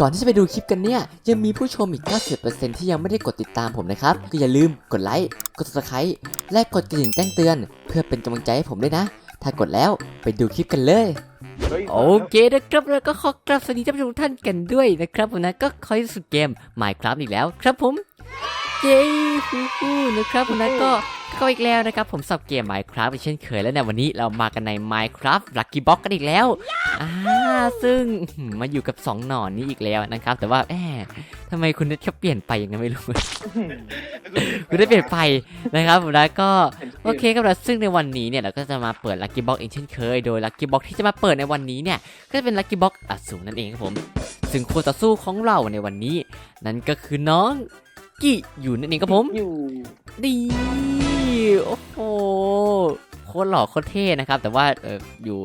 ก่อนที่จะไปดูคลิปกันเนี่ย ยังมีผู้ชมอีก 90%ที่ยังไม่ได้กดติดตามผมนะครับ ก็อย่าลืมกดไลค์ กด subscribe และกดกระดิ่งแจ้งเตือน เพื่อเป็นกำลังใจให้ผมด้วยนะ ถ้ากดแล้วไปดูคลิปกันเลยฮ้ยโอเคนะครับแล้วก็ขอกราบสวัสดีท่านผู้ชมทุกท่านกันด้วยนะครับผมนะก็คอยสุดเกม Minecraft อีกแล้วครับผม เย้ฮู้ฮู้นะครับผมนะก็ ก็อีกแล้วนะครับผมสับเกม Minecraft อีกเช่นเคยแล้วในวันนี้เรามากันใน Minecraft Lucky Box กันอีกแล้วอ่าซึ่งอื้อหือมาอยู่กับ 2 หนอนนี้อีกแล้วนะครับ แต่ว่าแหมทำไมคุณนัทชอบเปลี่ยนไปอย่างนั้นไม่รู้ คุณได้เปลี่ยนไปนะครับผมนะก็โอเคครับแล้วซึ่งในวันนี้เนี่ยเราก็จะมาเปิดลั c กี้บ็อกอีกเช่นเคย โดยลั c กี้บ็อกที่จะมาเปิดในวันนี้เนี่ยก็จะเป็นลั c กี้บ็อกอสูรนั่นเองครับผม ซึ่งคู่ต่อสู้ของเราในวันนี้ นั่นก็คือน้องกิอยู่นั่นเองครับผมอยู่ดี โอ้โหโคตรหล่อโคตรเท่นะครับ แต่ว่าเอออยู่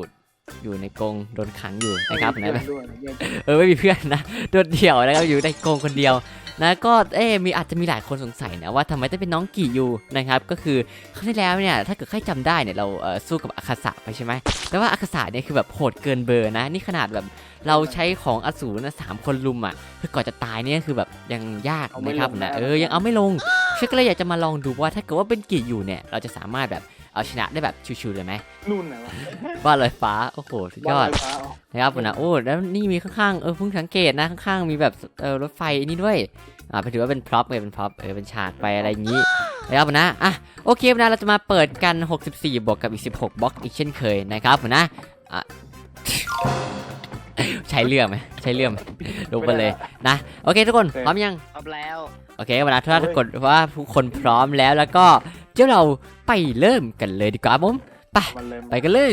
อยู่ในกรงโดนขังอยู่นะครับนะด้วยนะเออไม่มีเพื่อนนะโดดเดี่ยวนะครับอยู่ในกรงคนเดียวนะก็เอ๊ะมีอาจจะมีหลายคนสงสัยนะว่าทำไมต้องเป็นน้องกี่ยูนะครับก็คือครั้งที่แล้วเนี่ยถ้าเกิดใครจำได้เนี่ยเราเอ่อสู้กับอาคาสะไปใช่ไหมแต่ว่าอาคาสะเนี่ยคือแบบโหดเกินเบอร์นะ นี่ขนาดแบบเราใช้ของอสูรนะสามคนลุมอะคือก่อนจะตายเนี่ยคือแบบยังยากนะครับนะเออยังเอาไม่ลง เชื่อก็เลยอยากจะมาลองดูว่าถ้าเกิดว่าเป็นกี่ยูเนี่ย เราจะสามารถแบบเอาชนะได้แบบชิวๆเลยไหมนู่นไหนวะบ้านลอยฟ้า โอ้โห สุดยอดบ้านลฟ้าเหรอนะครับผมนะโอ้แล้วนี่มีข้างๆเออเพิ่งสังเกตนะข้างๆมีแบบเออรถไฟนี่ด้วยอ่าไปถือว่าเป็นพร็อพเลยเป็นพร็อพเออเป็นฉากไปอะไรอย่างนี้นะครับผมนะอะโอเคนะเราจะมาเปิดกัน 64 บวกกับอีก 16บล็อกอีกเช่นเคยนะครับผมนะอะ ใช้เรื่องไหมใช้เรื่องไหมลงไปเลยนะโอเคทุกคนพร้อมยังพร้อมแล้วโอเควันนะถ้าทุกคนว่าทุกคนพร้อมแล้วแล้วก็เดี๋ยวเราไปเริ่มกันเลยดีกว่าครับผมมันเลยไปกันเลย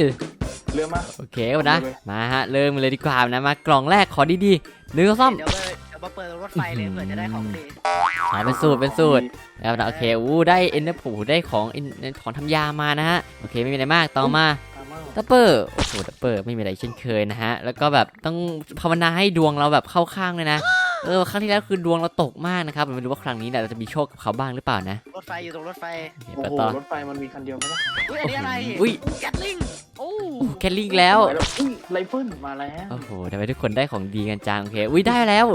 เรือมาโอเควันนะเอาเลยมาฮะเริ่มเลยดีกว่านะมากล่องแรกขอดีๆหนึ่งซ่อมเดี๋ยวมาเดี๋ยวมาเปิดรถไฟเลยเผื่อจะได้ของดีอ่าเป็นสูตรเป็นสูตรแล้วนะโอเคอู้ได้เอ็นเนอร์ผูได้ของ Ender- ของทำยามานะฮะโอเคไม่มีอะไรมากต่อมาตามมา ดับเปอร์โอ้โหดับเปอร์ไม่มีอะไรเช่นเคยนะฮะ แล้วก็แบบต้องภาวนาให้ดวงเราแบบเข้าข้างเลยนะ เออครั้งที่แล้วคือดวงเราตกมากนะครับไม่รู้ว่าครั้งนี้เนี่ยเราจะมีโชคกับเขาบ้างหรือเปล่านะรถไฟอยู่ตรงรถไฟโอเคโอ้ไปโหต่อรถไฟมันมีคันเดียวไหมล่ะอุ้ยอันนี้อะไรอุ้ยแกตลิงโอ้แคลลิงแล้วอุ้ยไรเฟิลมาแล้ว โอ้โหทำไมทุกคนได้ของดีกันจังโอเค อุ้ยได้แล้ว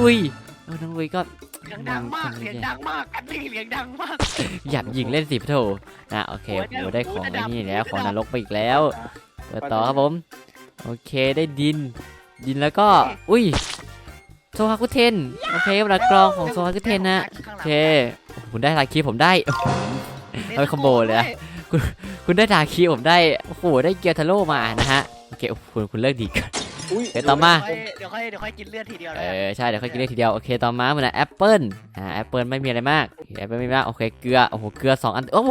อุ้ยเออน้องอุ้ยก็เสี ยงดังมากเสียงดังมากแกตลิงเสียงดังมากหยับยิงเล่นสิพะโถนะโอเคโอ้ยโอ้โหได้ของโอ้ยไอ้นี่ระดับแล้วของนรกไปอีกแล้วไปเปิดต่อครับผม โอเคได้ดิน ดินแล้วก็ อุ้ยโซฮาคุเทนโอเคเวลากรองของโซฮาคุเทนนะโอเคโอ้โหคุณได้ลาคีผมได้เอาไปคอมโบเลยอะคุณได้ดาคีผมได้โอ้โหได้เกียร์ทาโร่มานะฮะโอเคโอ้โหคุณคุณเลิกดีก่อน อุ้ยเดี๋ยวต่อมา เดี๋ยวค่อยเดี๋ยวค่อยกินเลือดทีเดียวเอนะอใช่เดี๋ยวค่อยกินได้ทีเดียวโอเคต่อมาเหมือนแอปเปิลอ่าแอปเปิลไม่มีอะไรมากแอปเปิลไม่มีมากโอเคเกลือโอ้โหเกลือสองอันโอ้โห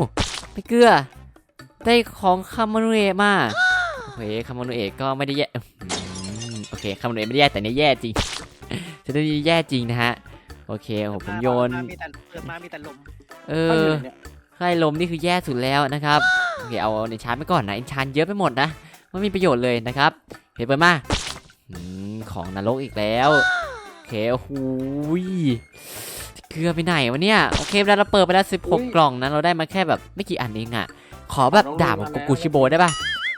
ได้เกลือได้ของคามานุเอะมาโอเคคามานุเอะก็ไม่ได้แย่อืมโอเคคามานุเอะไม่ได้แย่แต่เนี่ยแย่จริง จะได้แย่จริงนะฮะโอเคโอ้โหผมโยนมามีแต่เปิดมามีแต่ลมเอเอออไข่ลมนี่คือแย่สุดแล้วนะครับ โอเคเอาในชาร์จไปก่อนนะอินชานเยอะไปหมดนะไม่มีประโยชน์เลยนะครับเฮ้ยเปิดมาอืม ของนรกอีกแล้วโอเคโอ้โหยเกลือไปไหนวะเนี่ย โอเคเวลาเราเปิดไปแล้ว 16 กล่องนะเราได้มาแค่แบบไม่กี่อันเองอะขอแบบดาบของโกกุชิโบได้ปะ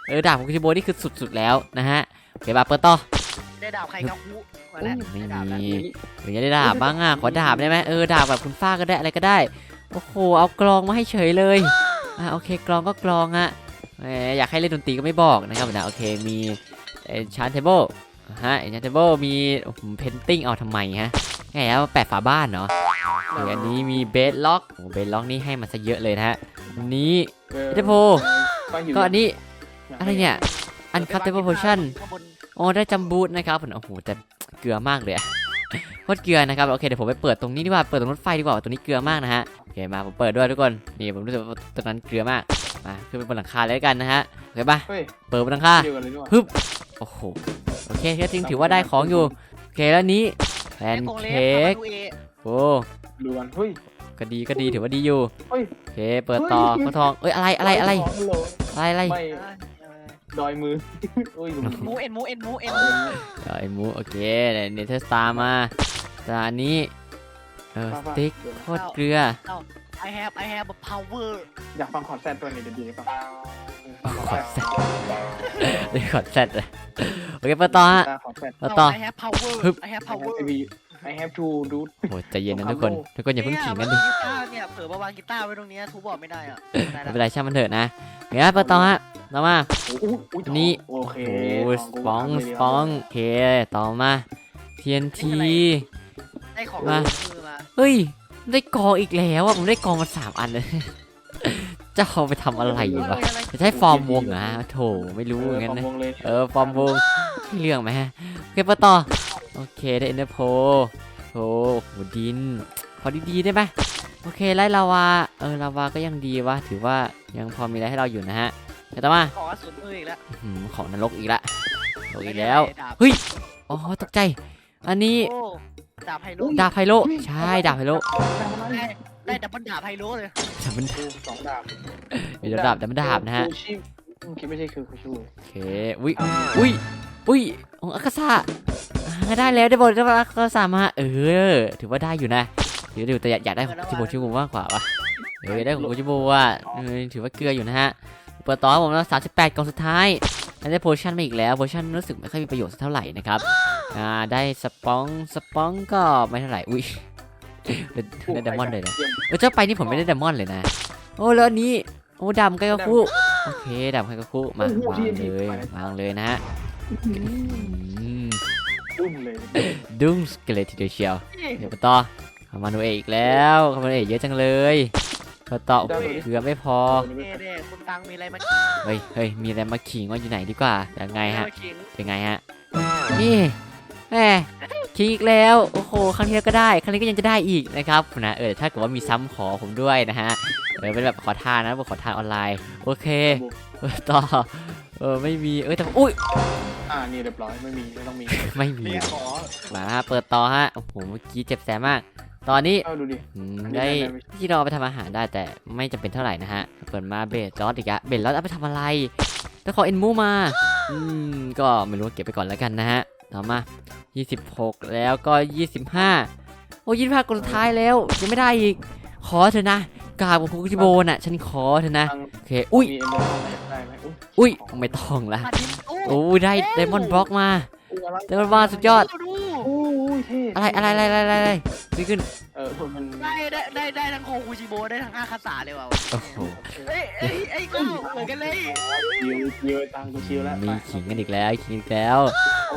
เออดาบของโกกุชิโบนี่คือสุดๆแล้วนะฮะโอเคมาเปิดต่อได้ดาบใครกับคุมาแล้วไม่ด้ดาบแล้วมีหรือจะได้ดาบบ้างอะขอดาบได้ไหมเออดาบแบบคุณฟ้าก็ได้อะไรก็ได้ โอ้โหเอากลองมาให้เฉยเลยอะโอเคกลองก็กลองอะแหมอยากให้เล่นดนตรีก็ไม่บอกนะครับนะโอเคมีเอ็นชานเทเบิล ฮะเอ็นชานเทเบิลมีเพนติ้งเอาทำไมฮะไงแล้วแปะฝาบ้านเนาะหรืออันนี้มีเบสล็อกโอ้เบสล็อกนี่ให้มาซะเยอะเลยนะฮะอันนี้ออเดโพฟังอยู่ก็อันนี้อะไรเนี่ยอันคัตเตอร์โพชั่นข้างบนโอ้ได้จัมบูทนะครับผมโอ้โหแต่เกลือมากเลยอะ โคตรเกลือนะครับโอเคเดี๋ยวผมไปเปิดตรงนี้ดีกว่าเปิดตรงรถไฟดีกว่าตรงนี้เกลือมากนะฮะโอเคมาผมเปิดด้วยทุกคนนี่ผมรู้สึกว่าตรงนั้นเกลือมากมาขึ้นไปบนหลังคาเลยแล้วกันนะฮะโอเคป่ะเฮ้ยเปิดบนหลังคาเดียวกันเลยด้วยฮึบโอ้โหโอเคก็จริงถือว่าได้ของอยู่โอเคแล้วนี้แพนโกเลสเค้กคามานูเอะโอ้ดูกันเฮ้ยก็ดีก็ดีถือว่าดีอยู่เฮ้ยโอเคเปิดต่อเฮ้ยข้าวทองเอ้ยอะไรอะไรอะไรขงโลอะไรอะไรไม่ ดอยมือ อุ้ยหลุมหมูเอ็นหมูเอ็นหมูเอ็นเดี๋ยวไอ้หมูโอเคเนเธอร์สตาร์มาแต่อันนี้เออสติ๊กโคตรเกลือ I have I have a power อยากฟังคอนเสิร์ตตัวนี้ดีๆป่ะขอแซดเรียกขอแซดเลยโอเคเปิดต่อฮะตาของแฟนเปิดต่อ I have power ฮึบ I have I power have to be I have to do โอ้ใจเย็นนะทุกคน ทุกคนอย่าเพิ่งขิงกันดิเยกีตาร์เนี่ยเผื่อมาวางกีตาร์ไว้ตรงเนี้ยทูบอกไม่ได้อะได้ไม่ละเป็นไรช่างมันเถอะนะโอเคเปิดต่อฮะ ต่อมาโอ้โหอุ้ยนี่ โอเคโอ้ยสปอง สปอง โอเค ต่อมา TNT ได้ของมามือมาเฮ้ย ได้กองอีกแล้วอะผมได้กองมาสามอันเลย จะเอาไปทำอะไรวะ จะใช้ฟอร์มวงเหรอฮะโถไม่รู้เหมือนกันนะวงเลยเออ ฟอร์มวงใช่เรื่องไหมฮะ โอเคไปต่อ โอเค ได้เอ็นเดอร์โพโอ้โหดิน ขอดีๆได้ไหมโอเคไล่ลาวา เออ ลาวาก็ยังดีวะ ถือว่ายังพอมีอะไรให้เราอยู่นะฮะ เดี๋ยวต่อมาขอสุดมืออีกแล้วอื้อหือของนรกอีกละนรกอีกแล้วดาบเฮ้ย อ๋อตกใจ อันนี้โอ้ดาบไฮโลดาบไพโลใช่ดาบไพโลได้ได้ดับเบิลดาบไฮโลเลยแต่มันดูสองดาบมีดาบแต่มันดาบนะฮะคูชิอืมคิดไม่ใช่คือคูชูโอเคอุ้ยอุ้ยอุ้ยของอากาซาอ่าได้แล้วได้บทได้บทอากาซามา เออ ถือว่าได้อยู่นะถือว่าอยู่แต่อยากอยากได้ของชิโบชิโบมากกว่าวะเออได้ของชิโบอะเออถือว่าเกลืออยู่นะฮะ เปิดต่อครับผมแล้ว38กล่องสุดท้ายแล้วได้โพชั่นมาอีกแล้วโพชั่นรู้สึกไม่ค่อยมีประโยชน์สักเท่าไหร่นะครับอ่าได้สปองสปองก็ไม่เท่าไหร่อุ้ยได้ได้ไดมอนด์เลยนะเออเจ้าไปนี่ผมไม่ได้ไดมอนด์เลยนะ โอ้แล้วอันนี้โอ้ดำไกกาคุโอเคดำไกกาคุมาวางเลยวางเลยนะฮะอืมดุ้งเลยดุ้งสเกเลทีเดียวเชียวเดี๋ยวไปต่อคามาโนเอะอีกแล้วคามาโนเอะเยอะจังเลย ไปต่อโอ้โหเกือบไม่พอ เน่เน่คุณตังมีอะไรมาเฮ้ยเฮ้ยมีอะไรมาขิงว่าอยู่ไหนดีกว่า ยังไงฮะ มาขิงเป็นไงฮะ นี่แหมคิงอีกแล้ว โอ้โห ครั้งที่แล้วก็ได้ ครั้งนี้ก็ยังจะได้อีกนะครับนะ เออ ถ้าเกิดว่ามีซ้ำขอผมด้วยนะฮะ เออ เป็นแบบขอทานนะแบบขอทานออนไลน์ โอเคเออต่อ เออ ไม่มี เออแต่อุ้ย อ่านี่เรียบร้อยไม่มีไม่ต้องมีไม่มีเรียกขอมาฮะเปิดต่อฮะ โอ้โห เมื่อกี้เจ็บแสบมาก ตอนนี้เอาดูดิ อืมอันนี้ได้ได้ไหมที่เราเอาไปทำอาหารได้แต่ไม่จำเป็นเท่าไหร่นะฮะเปิดมาเบสจอสอีกอะเบสแล้วเอาไปทำอะไรแล้วขอเอ็นมูมา อืมก็ไม่รู้เก็บไปก่อนแล้วกันนะฮะต่อมา 26 แล้วก็ 25 โอ้ยี่สิบห้ากดสุดท้ายแล้วยังไม่ได้อีก ขอเถอะนะกราบของคุกจิโบน่ะ ฉันขอเถอะนะทางโอเคอุ้ยมีเอ็นเดอร์ได้ไหมอุ้ยอุ้ยไม่ต้องละมาทิ้งตู้โอ้ยได้ไดมอนด์บล็อกมา อุ้ยอะไรไดมอนด์บล็อกสุดยอดดูอุ้ยเท่อะไรอะไรอะไรอะไรอะไร นี่ขึ้นเออมันได้ได้ได้ได้ทั้งโคคูจิโบได้ทั้งอาคาสาเลยว่ะโอ้โหเอ้ยเอ้ยเอ้ยก็เหมือนกันเลยชิวชิวตังกูชิวแล้วมีขิงกันอีกแล้วขิงอีกแล้ว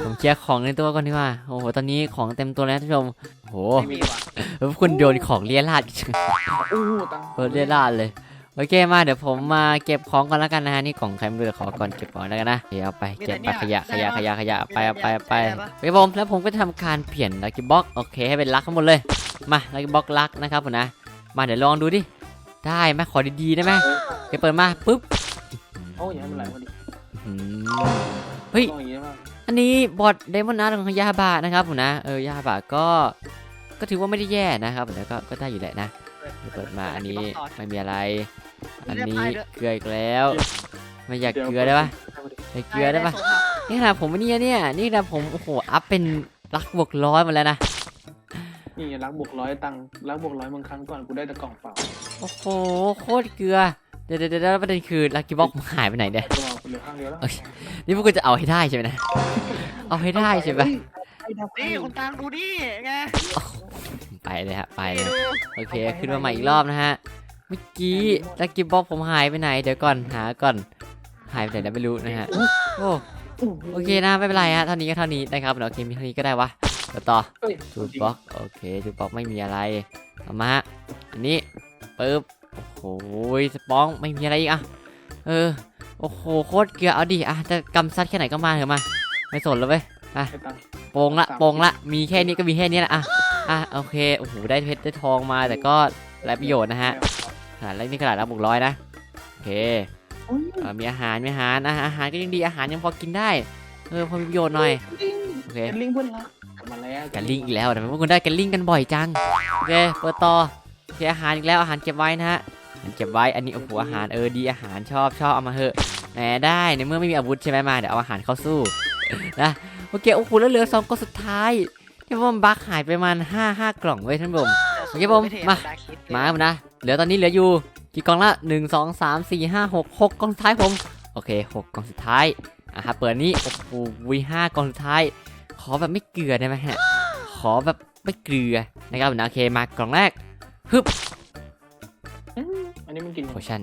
ผมเคลียร์ของในตัวก่อนดีกว่าโอ้โหตอนนี้ของเต็มตัวแล้วท่านผู้ชมโอ้โหไม่มีว่ะเออคุณโดนของเลียราดอู้ตังเออเลียราดเลย โอเคมาเดี๋ยวผมมาเก็บของก่อนแล้วกันนะฮะนี่ของใครไม่รู้เดี๋ยวขอก่อนเก็บของแล้วกันนะเดี๋ยวเอาไปเก็บไปขยะขยะขยะขยะไปเอาไปเอาไปโอเคผมแล้วผมก็จะทำการเปลี่ยนลักกี้บ็อกโอเคให้เป็นลักทั้งหมดเลยมาลักกี้บ็อกลักนะครับผมนะ มาเดี๋ยวลองดูดิได้ไหมขอดีๆได้ไหมโอเคเปิดมาปุ๊บโอ้ยอย่าให้มันไหลพอดีอืมเฮ้ยต้องอย่างนี้มากอันนี้บอทเดมอนนัทของยาบะนะครับผมนะเออยาบะก็ก็ถือว่าไม่ได้แย่นะครับแต่ก็ก็ได้อยู่แหละนะเปิดมาอันนี้ไม่มีอะไร อันนี้เกลืออีกแล้ว ไม่อยากเกลือได้ปะอยากเกลือได้ปะนี่ขนาดผมเนี่ยเนี่ยนี่ขนาดผมโอ้โหอัพเป็นรักบวกร้อยมาแล้วนะนี่รักบวกร้อยตังค์รักบวกร้อยบางครั้งก่อนกูได้แต่กล่องเปล่าโอ้โหโคตรเกลือเดี๋ยวเดี๋ยวเดี๋ยวประเด็นคือลักกี้บ็อกหายไปไหนเนี่ยตัวเหลือข้างเดียวแล้วนี่พวกคุณจะเอาให้ได้ใช่ไหมนะเอาให้ได้ใช่ปะนี่คุณตังดูนี่ไงไปเลยฮะไปเลยดูโอเคขึ้นมาใหม่อีกรอบนะฮะ เมื่อกี้ลักกี้บ็อกผมหายไปไหนเดี๋ยวก่อนหาก่อน หายไปไหนแล้วไม่รู้นะฮะโอ้โอเคนะไม่เป็นไรฮะเท่านี้ก็เท่านี้นะครับเดี๋ยวโอเคมีเท่านี้ก็ได้วะเดี๋ยวต่อเอ้ยจูดบ็อกโอเคจูดบ็อกไม่มีอะไรเอามาฮะอันนี้ปึ๊บโอ้โหสปองไม่มีอะไรอีกอะเออโอ้โหโคตรเกลือเอาดิอะจะกำซัดแค่ไหนก็มาเถอะมา ไม่สนแล้วเว้ยให้ตังค์โปงละโปงละมีแค่นี้ก็มีแค่นี้แหละอะอะโอเคโอ้โหได้เพชรได้ทองมาแต่ก็ไรประโยชน์นะฮะ ขนาดแรกนี่ขนาดรับบุกร้อยนะโอเคโอ้ยเอ่อมีอาหารมีอาหารอาหารอาหารก็ยังดีอาหารยังพอกินได้เออพอมีประโยชน์หน่อยโอเคเป็นลิงก์เพื่อนรักมาแล้วกันลิงอีกแล้วทำไมพวกคุณได้กันลิงกันบ่อยจังโอเคเปิดต่อโอเคอาหารอีกแล้วอาหารเก็บไว้นะฮะอาหารเก็บไว้อันนี้โอ้โหอาหารเออดีอาหารชอบชอบเอามาเถอะแหมได้ในเมื่อไม่มีอาวุธใช่ไหมมาเดี๋ยวเอาอาหารเข้าสู้นะโอเคโอ้โหแล้วเหลือสองกล่องสุดท้ายที่ว่ามันบั๊กหายไปประมาณห้าห้ากล่องเว้ยท่านผู้ชม โอเคผมมา มาครับนะ เหลือตอนนี้เหลืออยู่กี่กล่องละหนึ่งสองสามสี่ห้าหกหกกล่องสุดท้ายผมโโอเคหกกล่องสุดท้ายอะฮะเปิดนี้โอ้โหวีห้ากล่องสุดท้าย ขอแบบไม่เกลือได้ไหมฮะ ขอแบบไม่เกลือนะครับนะโอเคมากล่องแรกอืมอันนี้มันกินโพชั่น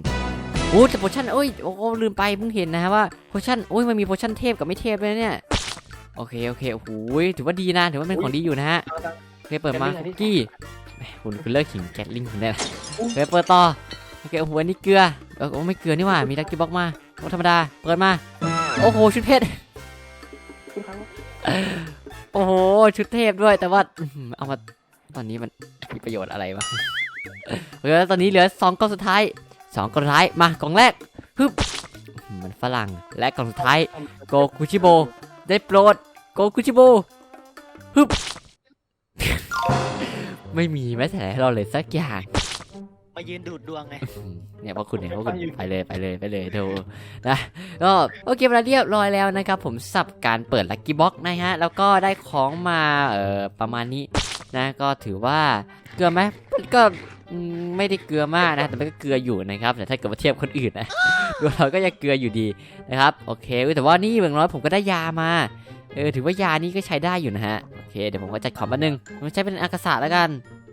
โอ้แต่โพชั่นโอ้ยโอ้โหลืมไปเพิ่งเห็นนะฮะว่าโพชั่นโอ้ยมันมีโพชั่นเทพกับไม่เทพเลยเนี่ยโอเคโอเคโอ้โหถือว่าดีนะถือว่าเป็นของดีอยู่นะฮะเอาละโอเคเปิดมาคุกกี้ แหมคุณคุณเลิกขิงแกตลิงคุณได้ละโอเคเปิดต่อโอเคโอ้โหอันนี้เกลือเออโอ้ไม่เกลือนี่หว่ามีลักกี้บ็อกมาโอ้ธรรมดาเปิดมาโอ้โหชุดเพชรทุกครั้งโอ้โหชุดเทพด้วยแต่ว่าอื้อหือเอามาตอนนี้มันมีประโยชน์อะไรวะโอเคแล้วตอนนี้เหลือสองกล่องสุดท้ายสองกล่องสุดท้ายมากล่องแรกฮึบอื้อหือมันฝรั่งและกล่องสุดท้ายโกคุชิโบได้โปรดโกคุชิโบฮึบ ไม่มีแม้แต่ให้เราเลยสักอย่างมายืนดูดดวงไงอืมเนี่ยพวกคุณเนี่ยพวกคุณไปเลยไปเลยไปเลยดูนะก็โอเคมาเรียบร้อยแล้วนะครับ ผมสับการเปิดลัคกี้บ็อกนะฮะ แล้วก็ได้ของมาเอ่อประมาณนี้นะก็ถือว่าเกลือไหมก็อืมไม่ได้เกลือมากนะ แต่มันก็เกลืออยู่นะครับแต่ถ้าเกิดว่าเทียบคนอื่นนะดูเราก็ยังเกลืออยู่ดีนะครับ โอเคเว้ยแต่ว่านี่อย่างน้อยผมก็ได้ยามา เออถือว่ายานี้ก็ใช้ได้อยู่นะฮะโอเคเดี๋ยวผมก็จัดของมาหนึ่งผมใช้เป็นอากาศะแล้วกัน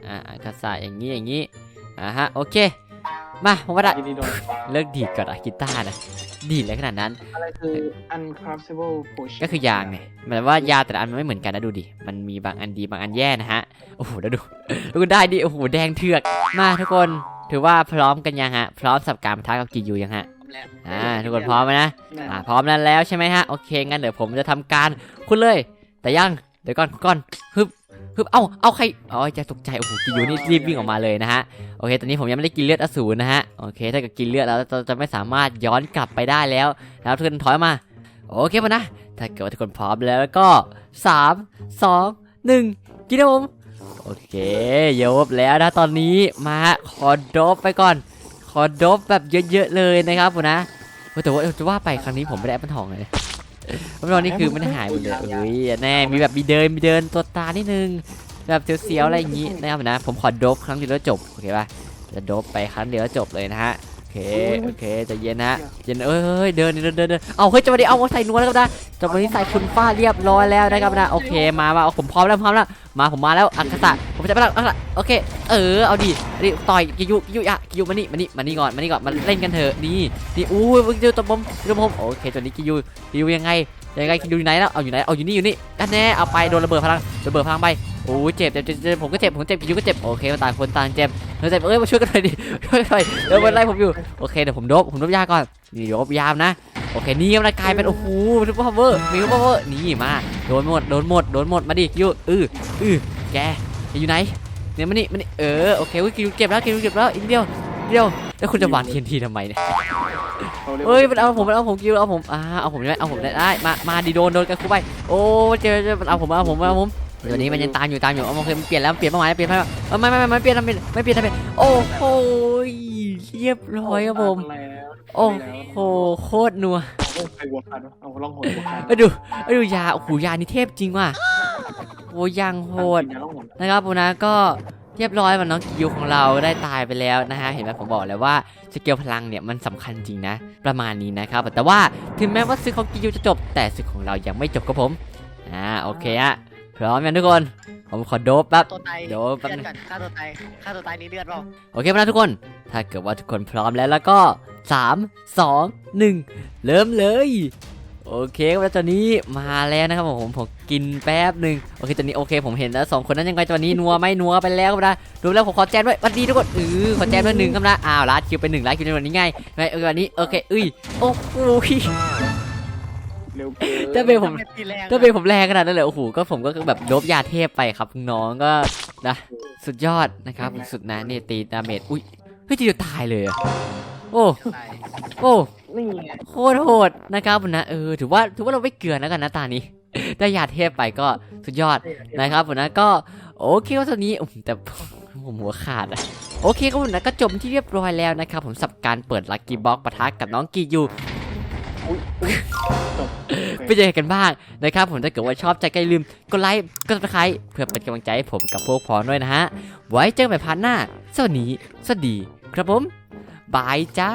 อ่าอากาศะอย่างนี้อย่างนี้อ่าฮะโอเค มาผมว่าได้ยินดีโดนเลิกดีดก่อนอะกีตาร์นะดีดเลยขนาดนั้นอะไรคือ uncraftable potion ก็คือยางไงหมายถึงว่ายาแต่ละอันมันไม่เหมือนกันนะดูดิมันมีบางอันดีบางอันแย่นะฮะโอ้โหแล้วดูดูได้ดิโอ้โหแดงเถือกมาทุกคนถือว่าพร้อมกันยังฮะ พร้อมสับการปะทะกับกิยูยังฮะ แล้วอ่าทุกคนพร้อมไหมนะแน่อ่าพร้อมนั้นแล้วใช่ไหมฮะโอเคงั้นเดี๋ยวผมจะทำการคุณเลย แต่ยังเดี๋ยวก่อนก่อนฮึบฮึบเอ้าเอาใครอ๋อจะตกใจโอ้โหกิยูนี่รีบวิ่งออกมาเลยนะฮะโอเคตอนนี้ผมยังไม่ได้กินเลือดอสูรนะฮะโอเค ถ้าเกิดกินเลือดแล้วเราจะไม่สามารถย้อนกลับไปได้แล้วแล้วทุกคนถอยมาโอเคมานะถ้าเกิดว่าทุกคนพร้อมแล้วก็3 2 1กินนะผมโอเคยบแล้วนะตอนนี้มาขอดรอปไปก่อน ขอดรอปแบบเยอะๆเลยนะครับผมนะแต่ว่าจะว่าไปครั้งนี้ผมไม่ได้แอปเปิลทองเลยแอปเปิลทองนี่คือมันหายไปเลยเอ้ยแน่มีแบบมีเดินมีเดินตัวตานิดนึงแบบเสียวๆอะไรอย่างงี้นะครับนะผมขอดบครั้งเดียวแล้วจบโอเคป่ะจะดบไปครั้งเดียวแล้วจบเลยนะฮะ เคโอเคใจะเย็นนะฮะเย็นเอ้ยเฮ้ยเดินเดินเดินเดินเอาเฮ้ยจะมาดิเอาใส่นวลแล้วครับนะจะมาดิใส่คุณฟ้าเรียบร้อยแล้วนะครับนะโอเคมามาเอาผมพร้อมแล้วพร้อมแล้วมาผมมาแล้วอักษะผมจะไปแล้วอักษะโอเค เออเอาดิดิต่อยกิยุกิยุอะกิยุมานี่มานี่มานี่ก่อนมานี่ก่อนมาเล่นกันเถอะนี่นี่อู้ยกิยุตบผมกิยุตบผมโอเคตัวนี้กิยุกิยุยังไงยังไงกิยุอยู่ไหนแล้วเอาอยู่ไหนเอาอยู่นี่อยู่นี่กันแน่เอาไปโดนระเบิดพลังระเบิดพลังไป โอ้ยเจ็บเจ็บเจ็บเจ็บผมก็เจ็บผมเจ็บกิยุก็เจ็บโอเคต่างคนต่างเจ็บเฮ้ยเจ็บเอ้ยมาช่วยกันหน่อยดิช่วยกันหน่อยเดี๋ยวมันไล่ผมอยู่โอเคเดี๋ยวผมโดบผมโดบยาก่อนนี่โดบยามนะโอเคนี่มันกลายเป็นโอ้โหซุปเปอร์พาวเวอร์มีซุปเปอร์พาวเวอร์นี่มาโดนหมดโดนหมดโดนหมดมาดิกิยุอืออือแกอยู่ไหนเนี่ยมันนี่มันนี่เออโอเคเว้ยกิวเก็บแล้วกิวเก็บแล้วอีกเดียวอีกเดียวแล้วคุณจะวางทีนทีทำไมเนี่ยอาร็วเฮ้ยมันเอาผมมันเอาผมกิวเอาผมอ่าเอาผมได้เอาผมได้ได้มามาดีโดนโดนกันคู่ไปโอ้เจอเจอมันเอาผมเอาผมเอาผม ตัวนี้มันยังตามอยู่ตามอยู่เอาโอเคมันเปลี่ยนแล้วเปลี่ยนเป้าหมายเปลี่ยนเป้าหมายเออไม่ไม่ไม่ไม่เปลี่ยนทำเป็นไม่เปลี่ยนทำเป็นโอ้โหเรียบร้อยครับผมแล้วโอ้โหโคตรนัวเอาไปหัวขาดวะเอาล่องหนหัวขาดไปดูไปดูยาโอ้โหยานี่เทพจริงว่ะโอ้ยังโหดกินยาล่องหนนะครับผมนะก็เรียบร้อยมันน้องกิวของเราได้ตายไปแล้วนะฮะเห็นไหมผมบอกแล้วว่าสเกลพลังเนี่ยมันสำคัญจริงนะ ประมาณนี้นะครับ แต่ว่าถึงแม้ว่าศึกของกิวจะจบ แต่ศึกของเรายังไม่จบครับผมอ่าโอเคฮะ พร้อมยังทุกคน ผมขอโดบแป๊บ ตัวตายเดี๋ยวแป๊บเลือนึดงก่อนฆ่าตัวตายฆ่าตัวตายนี่เลือดเปล่าโอเคไหมนะทุกคน ถ้าเกิดว่าทุกคนพร้อมแล้วแล้วก็ 3 2 1 เริ่มเลย โอเคครับแล้วตอนนี้มาแล้วนะครับผมผมกินแป๊บหนึ่งโอเคตอนนี้โอเค ผมเห็นแล้วสองคนนั้นยังไงตอนนี้นัวไหม่นัวไปแล้วครับนะดูแล้วผมขอแจมด้วยสวัสดีทุกคนเออขอแจมด้วยหนึ่งครับนะอ้าวลัดคิวไปหนึ่งลัดคิวในวันนี้ไงไงเออวันนี้โอเคเอ้ยโอ้โห เร็วเกินถ้าเป็นผม ทำไตีแรงถ้าเป็นผมแรงขนาดนั้นเลยโอ้โหก็ผมก็แบบโดบยาเทพไปครับน้องก็นะสุดยอดนะครับสุดนะนี่ตีดาเมจอุ้ยเฮ้ยทีเดียวตายเลยอะโอ้ตายโอ้นี่ไงโคตรโหดนะครับผมนะเออถือว่าถือว่าเราไม่เกลือแล้วกันนะตานี้ ได้ยาเทพไปก็สุดยอด นะครับผมนะก็โอเคก็ตอนนี้อืมแต่ผมหัวขาดอะโอเคก็ผมนะก็จบที่เรียบร้อยแล้วนะครับผมสับการเปิดลักกี้บ็อกปะทะกับน้องกียูอุ้ยอุ้ยจบ ไปเจอกันบ้างนะครับผมถ้าเกิดว่าชอบใจก็อย่าลืมกดไลค์กดติดตามเพื่อเป็นกำลังใจให้ผมกับพวกพอด้วยนะฮะ ไว้เจอกันใหม่พาร์ทหน้าสวัสดีสวัสดี ครับผมบายจ้า